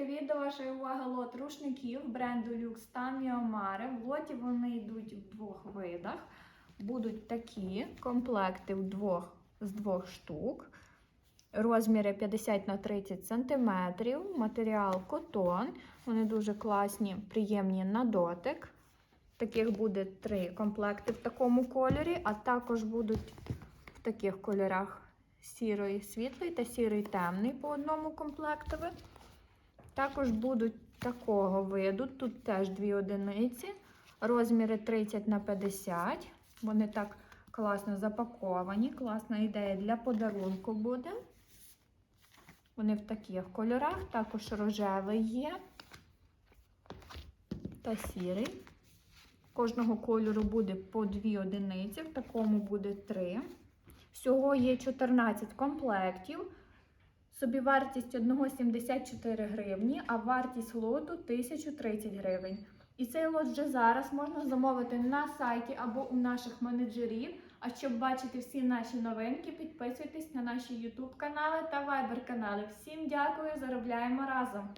привіт до вашої уваги лот рушників бренду Lux та Miomaré. В лоті вони йдуть в двох видах. Будуть такі комплекти в двох, з двох штук. Розміри 50 на 30 см, матеріал котон. Вони дуже класні, приємні на дотик. Таких буде три комплекти в такому кольорі, а також будуть в таких кольорах сірий світлий та сірий темний по одному комплектові. Також будуть такого виду. Тут теж дві одиниці. Розміри 30 на 50. Вони так класно запаковані. Класна ідея для подарунку буде. Вони в таких кольорах. Також рожевий є та сірий. Кожного кольору буде по дві одиниці, в такому буде три. Всього є 14 комплектів. Собівартість одного 74 гривні, а вартість лоту 1030 гривень. І цей лот вже зараз можна замовити на сайті або у наших менеджерів. А щоб бачити всі наші новинки, підписуйтесь на наші YouTube канали та Viber канали. Всім дякую, заробляємо разом!